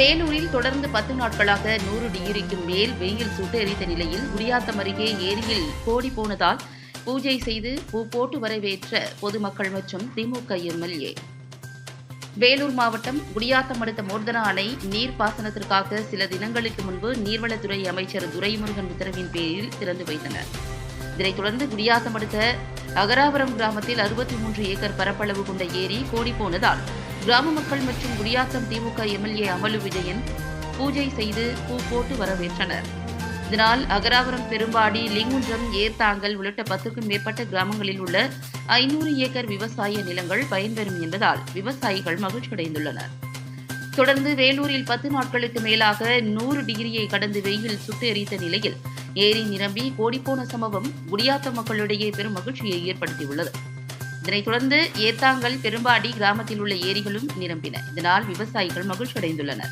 வேலூரில் தொடர்ந்து பத்து நாட்களாக நூறு டிகிரிக்கு மேல் வெயில் சுட்டெரித்த நிலையில் குடியாத்தம் அருகே ஏரியில் கோடி போனதால் பூஜை செய்து பூ போட்டு வரவேற்ற பொதுமக்கள் மற்றும் திமுக எம்எல்ஏ. வேலூர் மாவட்டம் குடியாத்தம் அடுத்த மோர்தனா அணை நீர்ப்பாசனத்திற்காக சில தினங்களுக்கு முன்பு நீர்வளத்துறை அமைச்சர் துரைமுருகன் உத்தரவின் பேரில் திறந்து வைத்தனர். இதனைத் தொடர்ந்து குடியாத்தம் அடுத்த அகராபுரம் கிராமத்தில் அறுபத்தி மூன்று ஏக்கர் பரப்பளவு கொண்ட ஏரி கோடி போனதால் கிராம மக்கள் மற்றும் குடியாத்தம் திமுக எம்எல்ஏ அமலு விஜயன் பூஜை செய்து பூ போட்டு வரவேற்றனர். இதனால் அகராபுரம் பெரும்பாடி லிங்குன்றம் ஏர்தாங்கல் உள்ளிட்ட பத்துக்கும் மேற்பட்ட கிராமங்களில் உள்ள ஐநூறு ஏக்கர் விவசாய நிலங்கள் பயன்பெறும் என்பதால் விவசாயிகள் மகிழ்ச்சியடைந்துள்ளனர். தொடர்ந்து வேலூரில் பத்து நாட்களுக்கு மேலாக நூறு டிகிரியை கடந்து வெயில் சுட்டு எரித்த நிலையில் ஏரி நிரம்பி கோடிப்போன சம்பவம் குடியாத்த மக்களிடையே பெரும் மகிழ்ச்சியை ஏற்படுத்தியுள்ளது. இதனைத் தொடர்ந்து ஏத்தாங்கல் பெரும்பாடி கிராமத்தில் உள்ள ஏரிகளும் நிரம்பின. இதனால் விவசாயிகள் மகிழ்ச்சியடைந்துள்ளனர்.